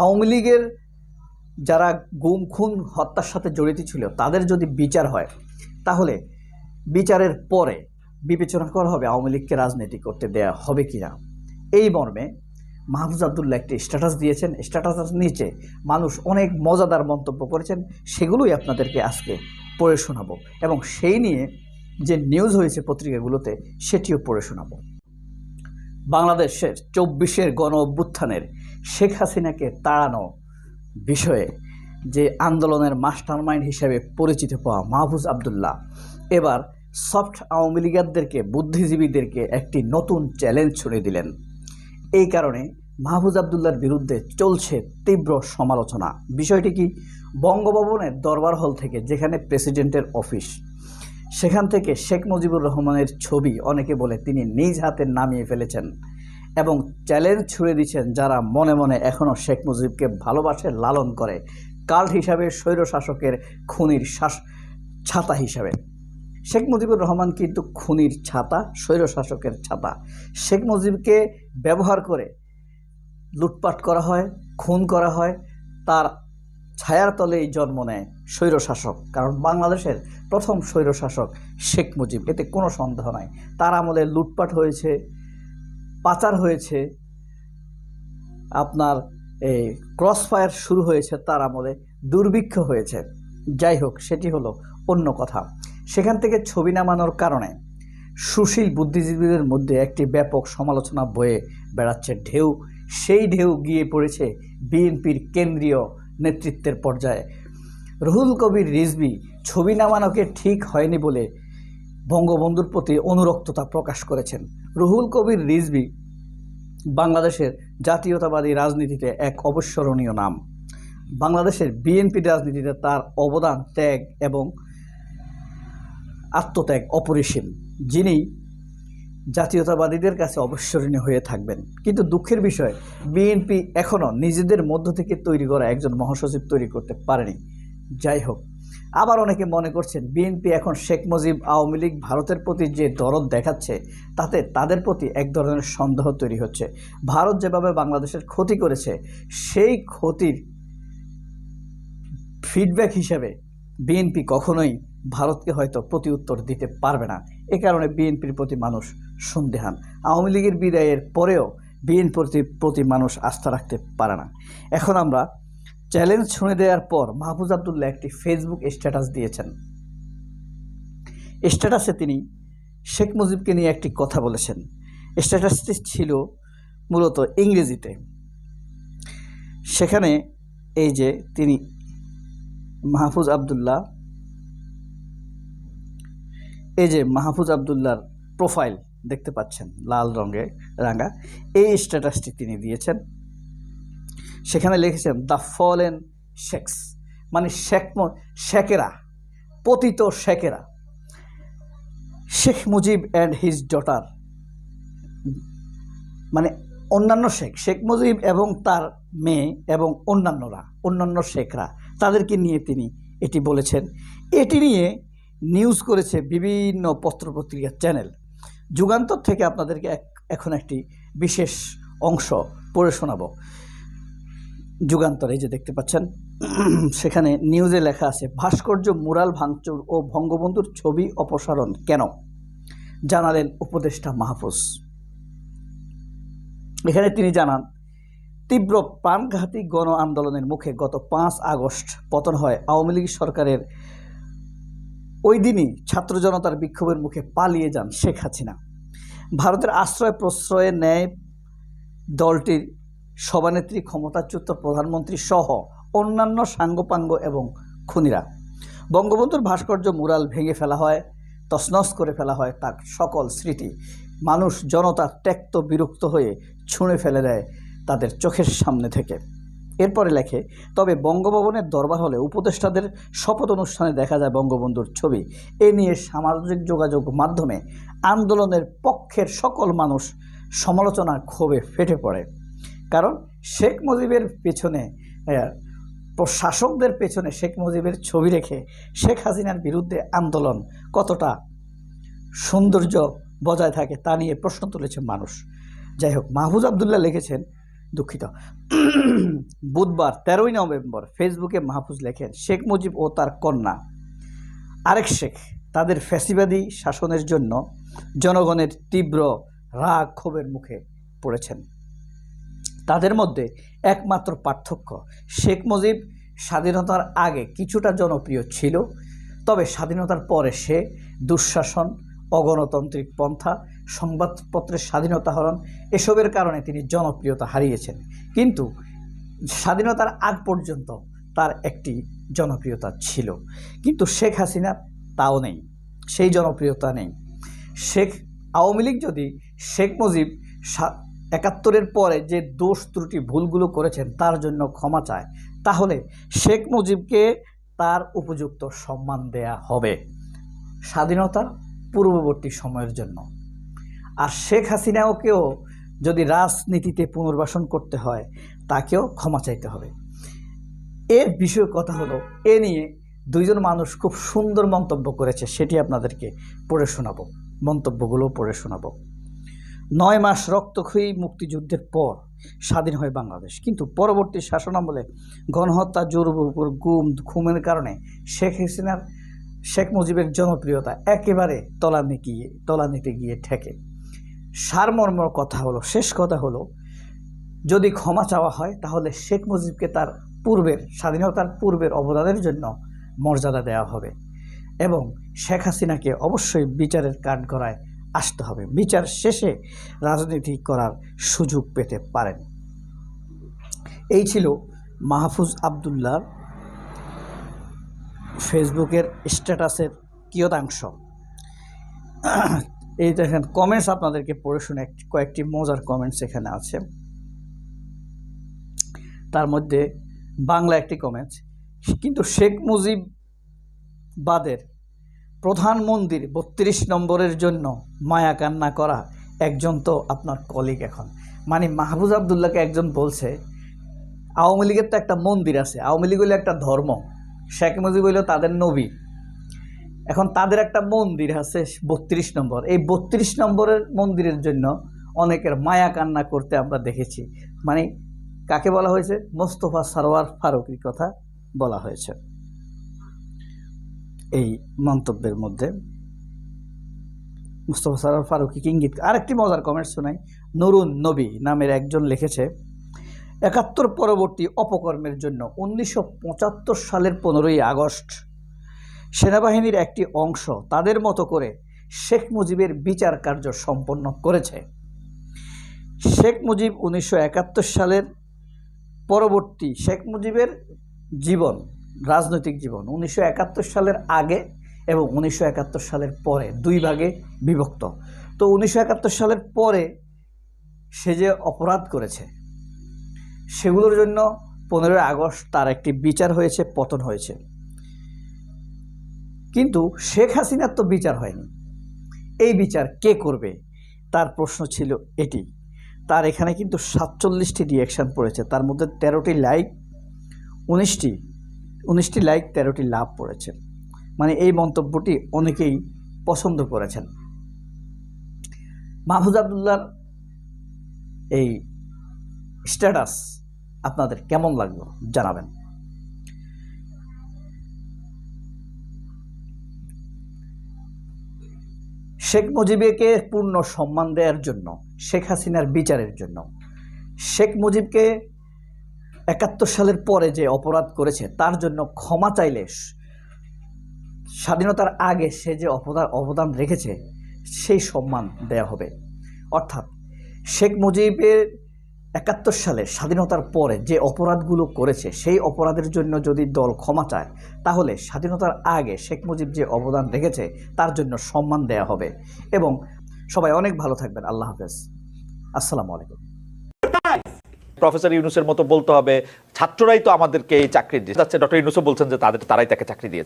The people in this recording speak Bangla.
আওয়ামী লীগের যারা গুম, খুন, হত্যার সাথে জড়িত ছিল, তাদের যদি বিচার হয়, তাহলে বিচারের পরে বিবেচনা করা হবে আওয়ামী লীগকে রাজনীতি করতে দেয়া হবে কি না এই মর্মে মাহফুজ আবদুল্লাহ একটি স্ট্যাটাস দিয়েছেন। স্ট্যাটাসের নিচে মানুষ অনেক মজাদার মন্তব্য করেছেন। সেগুলোই আপনাদেরকে আজকে পড়ে শোনাবো এবং সেই নিয়ে যে নিউজ হয়েছে পত্রিকাগুলোতে, সেটিও পড়ে শোনাবো। বাংলাদেশের চব্বিশের গণ অভ্যুত্থানের শেখ হাসিনাকে তাড়ানো বিষয়ে যে আন্দোলনের মাস্টারমাইন্ড হিসেবে পরিচিত পাওয়া মাহফুজ আবদুল্লাহ, এবার সফট আওয়ামী লীগারদেরকে, বুদ্ধিজীবীদেরকে একটি নতুন চ্যালেঞ্জ ছুড়ে দিলেন। এই কারণে মাহফুজ আবদুল্লার বিরুদ্ধে চলছে তীব্র সমালোচনা। বিষয়টি কি বঙ্গভবনের দরবার হল থেকে যেখানে প্রেসিডেন্টের অফিস সেখান থেকে শেখ মুজিবুর রহমানের ছবি অনেকে বলে তিনি নিজ হাতে নামিয়ে ফেলেছেন এবং চ্যালেঞ্জ ছুড়ে দিচ্ছেন যারা মনে মনে এখনও শেখ মুজিবকে ভালোবাসে, লালন করে। কাল্ট হিসাবে স্বৈরশাসকের খুনির শাস, ছাতা হিসাবে। শেখ মুজিবুর রহমান কিন্তু খুনির ছাতা স্বৈরশাসকের ছাতা। শেখ মুজিবকে ব্যবহার করে লুটপাট করা হয়, খুন করা হয়, তার ছায়ার তলেই জন্ম নেয়। স্বৈরশাসক, কারণ বাংলাদেশের প্রথম স্বৈরশাসক শেখ মুজিব, এতে কোনো সন্দেহ নাই। তার আমলে লুটপাট হয়েছে, পাচার হয়েছে, আপনার এই ক্রস ফায়ার শুরু হয়েছে, তার আমলে দুর্ভিক্ষ হয়েছে। যাই হোক, সেটি হলো অন্য কথা। সেখান থেকে ছবি নামানোর কারণে সুশীল বুদ্ধিজীবীদের মধ্যে একটি ব্যাপক সমালোচনা বয়ে বেড়াচ্ছে ঢেউ। সেই ঢেউ গিয়ে পড়েছে বিএনপির কেন্দ্রীয় নেতৃত্বের পর্যায়ে। রুহুল কবির রিজভি ছবি নামানোকে ঠিক হয়নি বলে বঙ্গবন্ধুর প্রতি অনুরক্ততা প্রকাশ করেছেন। রুহুল কবির রিজভি বাংলাদেশের জাতীয়তাবাদী রাজনীতিতে এক অবস্মরণীয় নাম। বাংলাদেশের বিএনপি রাজনীতিতে তার অবদান ত্যাগ এবং আত্মত্যাগ অপরিসীম। যিনি জাতীয়তাবাদীদের কাছে অবসরণীয় হয়ে থাকবেন। কিন্তু দুঃখের বিষয়, বিএনপি এখনও নিজেদের মধ্য থেকে তৈরি করা একজন মহাসচিব তৈরি করতে পারেনি। যাই হোক। আবার অনেকে মনে করছেন বিএনপি এখন শেখ মুজিব আওয়ামী লীগ ভারতের প্রতি যে দরদ দেখাচ্ছে, তাতে তাদের প্রতি এক ধরনের সন্দেহ তৈরি হচ্ছে। ভারত যেভাবে বাংলাদেশের ক্ষতি করেছে, সেই ক্ষতির ফিডব্যাক হিসেবে বিএনপি কখনোই ভারতকে হয়তো প্রতি উত্তর দিতে পারবে না। এ কারণে বিএনপির প্রতি মানুষ সন্দেহান। আওয়ামী লীগের বিদায়ের পরেও বিএনপির প্রতি মানুষ আস্থা রাখতে পারে না। এখন আমরা চ্যালেঞ্জ শুনে দেওয়ার পর মাহফুজ আবদুল্লাহ একটি ফেসবুক স্ট্যাটাস দিয়েছেন। স্ট্যাটাসে তিনি শেখ মুজিবকে নিয়ে একটি কথা বলেছেন। স্ট্যাটাসটি ছিল মূলত ইংরেজিতে। সেখানে এই যে তিনি মাহফুজ আবদুল্লাহ, এই যে মাহফুজ আবদুল্লার প্রোফাইল দেখতে পাচ্ছেন, লাল রঙে রাঙা, এই স্ট্যাটাসটি তিনি দিয়েছেন। সেখানে লিখেছেন দ্য ফলেন শেক্স মানে শেখ শেখেরা, পতিত শেখেরা। Sheikh Mujib and his daughter মানে অন্যান্য শেখ শেখ মুজিব এবং তার মেয়ে এবং অন্যান্যরা, অন্যান্য শেখরা, তাদেরকে নিয়ে তিনি এটি বলেছেন। এটি নিয়ে নিউজ করেছে বিভিন্ন পত্রপত্রিকার চ্যানেল যুগান্তর থেকে আপনাদেরকে এখন একটি বিশেষ অংশ পড়ে শোনাবো। যুগান্তর, এই যে দেখতে পাচ্ছেন, সেখানে নিউজে লেখা আছে, ভাস্কর্য, মুরাল, ভাঙচুর ও বঙ্গবন্ধুর ছবি অপসারণ কেন? জানালেন উপদেষ্টা মাহফুজ। এখানে তিনি জানান, তীব্র প্রাণঘাতী গণ আন্দোলনের মুখে গত পাঁচ আগস্ট পতন হয়। আওয়ামী লীগ সরকারের ওই দিনই ছাত্র জনতার বিক্ষোভের মুখে পালিয়ে যান শেখ হাসিনা। ভারতের আশ্রয় প্রশ্রয়ে নেয় দলটির সভানেত্রী, ক্ষমতাচ্যুত প্রধানমন্ত্রী সহ অন্যান্য সাঙ্গপাঙ্গ এবং খুনিরা। বঙ্গবন্ধুর ভাস্কর্য মুরাল ভেঙে ফেলা হয়, তছনছ করে ফেলা হয় তার সকল স্মৃতি। মানুষ, জনতা ত্যক্ত বিরক্ত হয়ে ছুঁড়ে ফেলে দেয় তাদের চোখের সামনে থেকে। এরপরে লেখে, তবে বঙ্গভবনের দরবার হলে উপদেষ্টাদের শপথ অনুষ্ঠানে দেখা যায় বঙ্গবন্ধুর ছবি। এ নিয়ে সামাজিক যোগাযোগ মাধ্যমে আন্দোলনের পক্ষের সকল মানুষ সমালোচনা ক্ষোভে ফেটে পড়ে। কারণ শেখ মুজিবের পেছনে আহ, প্রশাসকদের পেছনে শেখ মুজিবের ছবি রেখে শেখ হাসিনার বিরুদ্ধে আন্দোলন কতটা সৌন্দর্য বজায় থাকে তা নিয়ে প্রশ্ন তুলেছে মানুষ। যাই হোক মাহফুজ আবদুল্লাহ লিখেছেন দুঃখিত। বুধবার তেরোই নভেম্বর ফেসবুকে মাহফুজ লেখেন শেখ মুজিব ও তার কন্যা আরেক শেখ তাদের ফ্যাসিবাদী শাসনের জন্য জনগণের তীব্র রাগ ক্ষোভের মুখে পড়েছেন। তাদের মধ্যে একমাত্র পার্থক্য শেখ মুজিব স্বাধীনতার আগে কিছুটা জনপ্রিয় ছিল, তবে স্বাধীনতার পরে সে দুঃশাসন, অগণতান্ত্রিক পন্থা, সংবাদপত্রের স্বাধীনতা হরণ এসবের কারণে তিনি জনপ্রিয়তা হারিয়েছেন। কিন্তু স্বাধীনতার আগ পর্যন্ত তার একটি জনপ্রিয়তা ছিল। কিন্তু শেখ হাসিনা তাও নেই, সেই জনপ্রিয়তা নেই। শেখ, আওয়ামী লীগ যদি শেখ মুজিব একাত্তরের পরে যে দোষ ত্রুটি ভুলগুলো করেছেন, তার জন্য ক্ষমা চায়। তাহলে শেখ মুজিবকে তার উপযুক্ত সম্মান দেয়া হবে স্বাধীনতার পূর্ববর্তী সময়ের জন্য। আর শেখ হাসিনাকেও যদি রাজনীতিতে পুনর্বাসন করতে হয়, তাকেও ক্ষমা চাইতে হবে। এর বিষয়ে কথা হলো, এ নিয়ে দুইজন মানুষ খুব সুন্দর মন্তব্য করেছে, সেটি আপনাদেরকে পড়ে শোনাবো। মন্তব্যগুলো পড়ে শোনাবো। নয় মাস রক্তক্ষয়ী মুক্তিযুদ্ধের পর স্বাধীন হয় বাংলাদেশ। কিন্তু পরবর্তী শাসনামলে গণহত্যা জোর উপর গুম খুমের কারণে শেখ হাসিনার, শেখ মুজিবের জনপ্রিয়তা একেবারে তলানি গিয়ে, তলানিতে গিয়ে ঠেকে। সারমর্ম কথা হলো, শেষ কথা হলো, যদি ক্ষমা চাওয়া হয়, তাহলে শেখ মুজিবকে তার পূর্বের, স্বাধীনতার পূর্বের অবদানের জন্য মর্যাদা দেওয়া হবে। এবং শেখ হাসিনাকে অবশ্যই বিচারের কাঠগড়ায় আসতে হবে। বিচার শেষে রাজনীতি করার সুযোগ পেতে পারেন। এই ছিল মাহফুজ আবদুল্লার ফেসবুকের স্ট্যাটাসের কিয়তাংশ এই দেখেন কমেন্টস আপনাদেরকে পড়ে শুনে কয়েকটি মজার কমেন্টস এখানে আছে। তার মধ্যে বাংলা একটি কমেন্টস কিন্তু শেখ মুজিব বাদের প্রধান মন্দির বত্রিশ নম্বরের জন্য মায়া কান্না করা একজন তো আপনার কলিগ এখন। মানে মাহবুজ আবদুল্লাহকে একজন বলছে, আওয়ামী লীগের তো একটা মন্দির আছে, আওয়ামী লীগ হলো একটা ধর্ম। শেখ মুজিব হইল তাদের নবী। এখন তাদের একটা মন্দির আছে বত্রিশ নম্বর। এই বত্রিশ নম্বরের মন্দিরের জন্য অনেকের মায়া কান্না করতে আমরা দেখেছি। মানে কাকে বলা হয়েছে? মোস্তফা সারোয়ার ফারুকির কথা বলা হয়েছে। এই মন্তব্যের মধ্যে। মুস্তফা সারোয়ার ফারুকি ইঙ্গিত আরেকটি মজার কমেন্ট শোনাই। নরুন নবী নামের একজন লিখেছে, একাত্তর পরবর্তী অপকর্মের জন্য উনিশশো পঁচাত্তর সালের পনেরোই আগস্ট সেনাবাহিনীর একটি অংশ তাদের মতো করে শেখ মুজিবের বিচার কার্য সম্পন্ন করেছে। শেখ মুজিব উনিশশো একাত্তর সালের পরবর্তী শেখ মুজিবের জীবন রাজনৈতিক জীবন। উনিশশো একাত্তর সালের আগে এবং উনিশশো একাত্তর সালের পরে দুই ভাগে বিভক্ত। তো উনিশশো একাত্তর সালের পরে সে যে অপরাধ করেছে, সেগুলোর জন্য পনেরোই আগস্ট তার একটি বিচার হয়েছে, পতন হয়েছে। কিন্তু শেখ হাসিনার তো বিচার হয়নি। এই বিচার কে করবে? তার প্রশ্ন ছিল এটি। তার এখানে কিন্তু সাতচল্লিশটি রিয়াকশান পড়েছে। তার মধ্যে তেরোটি লাইক উনিশটি উনিশটি লাইক, তেরোটি লাভ পড়েছে। মানে এই মন্তব্যটি অনেকেই পছন্দ করেছেন। মাহফুজ আবদুল্লার এই স্ট্যাটাস আপনাদের কেমন লাগল জানাবেন? শেখ মুজিবকে পূর্ণ সম্মান দেওয়ার জন্য, শেখ হাসিনার বিচারের জন্য, শেখ মুজিবকে একাত্তর সালের পরে যে অপরাধ করেছে, তার জন্য ক্ষমা চাইলে স্বাধীনতার আগে সে যে অবদান অবদান রেখেছে, সেই সম্মান দেয়া হবে। অর্থাৎ শেখ মুজিবের একাত্তর সালে স্বাধীনতার পরে যে অপরাধগুলো করেছে, সেই অপরাধের জন্য যদি দল ক্ষমা চায়, তাহলে স্বাধীনতার আগে শেখ মুজিব যে অবদান রেখেছে, তার জন্য সম্মান দেয়া হবে। এবং সবাই অনেক ভালো থাকবেন। আল্লাহ হাফেজ। আসসালামু আলাইকুম। প্রফেসর ইউনুসের মতো বলতে হবে। ছাত্ররাই তো আমাদেরকে এই চাকরি দিয়েছে ডক্টর ইউনুসও বলছেন যে তাদের তারাই তাকে চাকরি দিয়েছে।